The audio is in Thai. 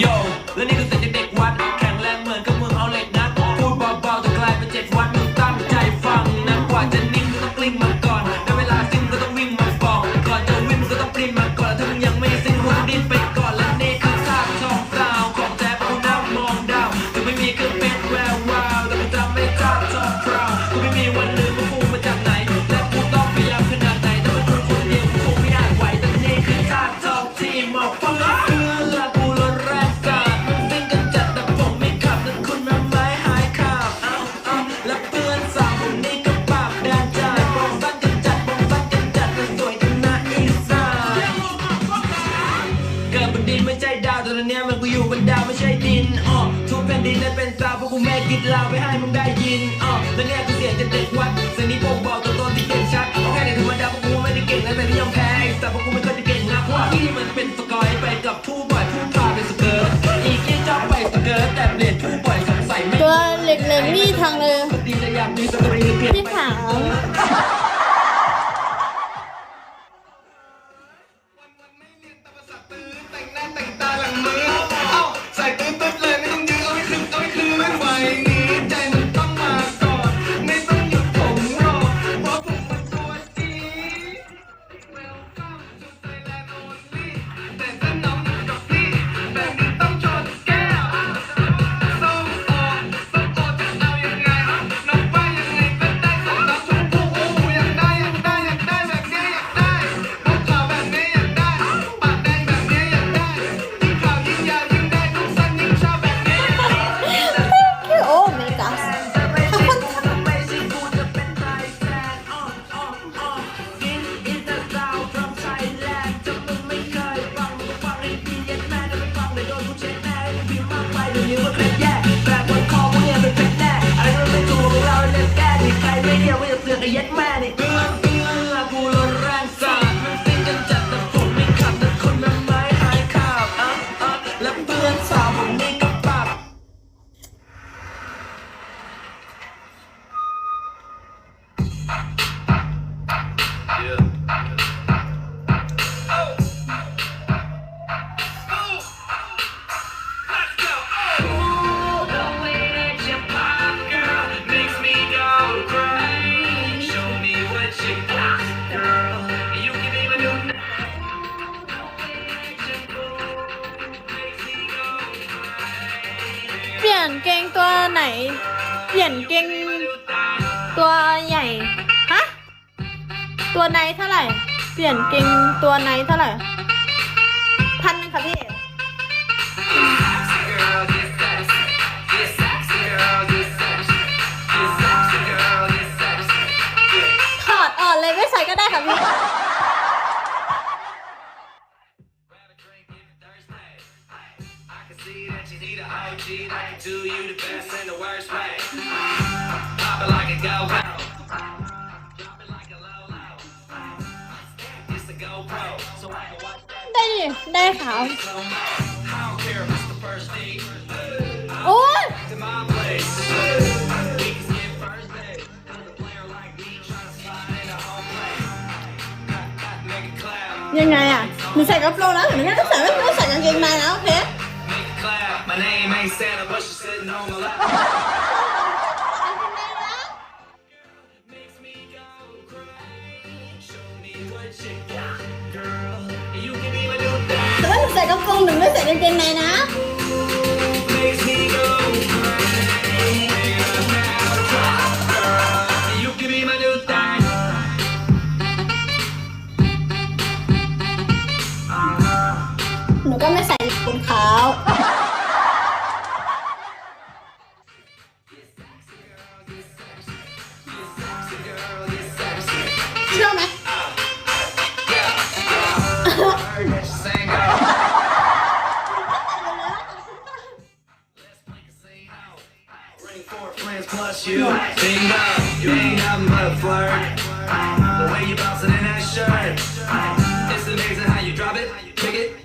โยและนี่คือเสียงจากเด็กวัด แข็งแรงเหมือนกับมือเอาเหล็กนัดพูดเบาๆจะกลายเป็นเจ็ดวัดมึงตั้งใจฟังนะกว่าจะนิ่งก็ต้องกลิ้งมาก่อนได้เวลาสิ้นก็ต้องวิ่งมาบองก่อนจะวิ่งก็ต้องปริ้นมาก่อนถ้ามึงยังไม่ซิ่งมึงดิ้นไปก่อนและนี่คือซากทองเปล่าของแท้เพราะนั่มองดาวถึงไม่มีเครื่องเป็นแวววาวแต่กูจำไม่ได้ทองเปล่ากูไม่มีวันลืม ดาวตอนนี้มันกูอยู่บนดาวไม่ใช่ดินอ๋อทุกแผ่นดินนั้เป็นสาวเพราะกูแม่กิดลาวไปให้มึงได้ยินอ๋อแล้วเนี่ยคืเสียงจาเด็กวัดสนิทผมบอกตัวตนที่เก่งชัดเอาแค่ในธรรมดาเพราะกูไม่ได้เก่งนะแต่ที่ยอมแพ้แต่พราะกูไม่เคยจะเก่งนะเพราะที่มันเป็นสกอยไปกับผู้บ่อยผู้พาเป็นสเกิร์ตอีกที่จ้าไปสเกิร์ตแต่เด็ดผู้บ่อยสงสัยไม่ตัวเหล็กๆนี่ทางเลยที่ถาม ดิใครไม่เดียวก็จะเสือกไอ้ยัดแม่นี่เตือนเตือน เปลี่ยนเกงตัวใหญ่ ฮะ ตัวไหนเท่าไหร่ เปลี่ยนเกงตัวไหนเท่าไหร่ พันหนึงค่ะพี่ถอดอ่อนเลยไม่ใส่ก็ได้ค่ะพี่ ได้ดิได้ขาว โอ้ยยังไงอะหนูใส่กระโปรงแล้วหนูไม่ต้องใส่ไม่ต้องใส่กางเกงในแล้วโอเค My name ain't Santa, but she's sitting on my lap. แต่ว่าหนูใส่กระโปรงหนูไม่ใส่กางเกงในนะ หนูก็ไม่ใส่ถุงขา Bing bong, you ain't nothing but a flirt. The way you bouncing in that shirt, it's amazing how you drop it, pick it.